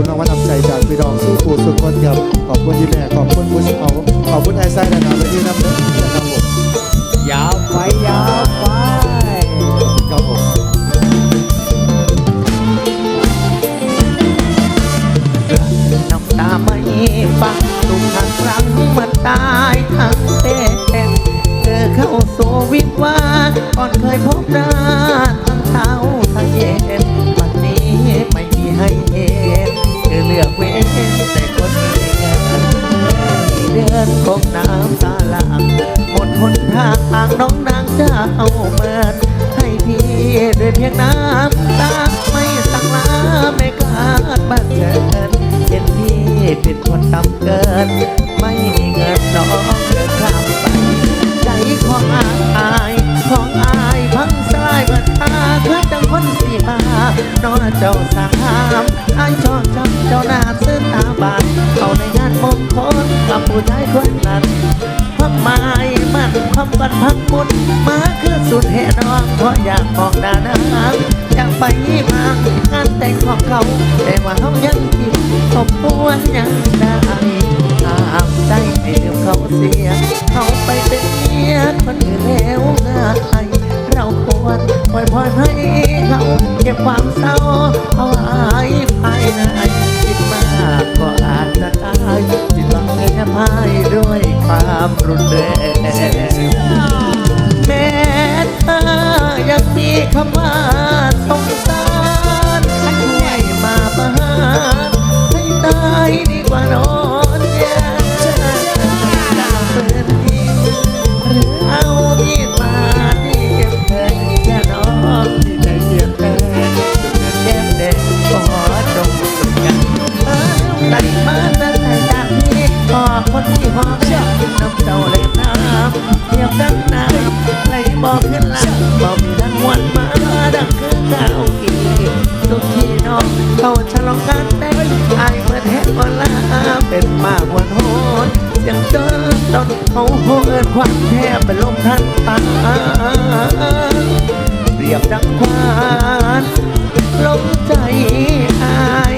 คุณลองวัดอำใจจากพี่ดองสู้ปู่สุดคนครับขอบคุณที่แม่ขอบคุณผู้ชมขอบคุณไอ้ไส้นะครับและที่นำ ลือกเว้นแต่คนมีเงินเดือนคงน้ำตาหลังหมดหนทางน้องนางเจ้าเมินให้พี่ด้วยเพียงน้ำตาไม่สั่งลาไม่กล้าบังเกินเห็นพี่เป็นคนทำเกิน ไม่มีเงินน้องเดินข้ามไปใจของอา น้อเจ้าสามอายชอบจำเจ้าหน้าซื้อตาบานเอาในงานมงคลกับผู้ชายคนนั้นพักไม้มันความกันพักมุนมาคือสุดเหตุน้องเพราะอยากมองหน้านาอยากไปมางานแต่งของเขาแต่ว่าเขายัง ด้วยความรุนแรงแม้เธอยังมีคำว่า ควชอบกินน้ำเต่าเล่นน้ำเทียบดังน้ำไหลบอกขึ้นลำบอกมีดังวันมาดังคือเก่ากีทุกที่นองเขาฉลองกันแต่ไอ้มื่อเหกออนลาเป็นมากวันโหดยังเจอตอนเขาโหเอินควันแทบเป็นลมทันตาเรียบดังควานลมใจอาย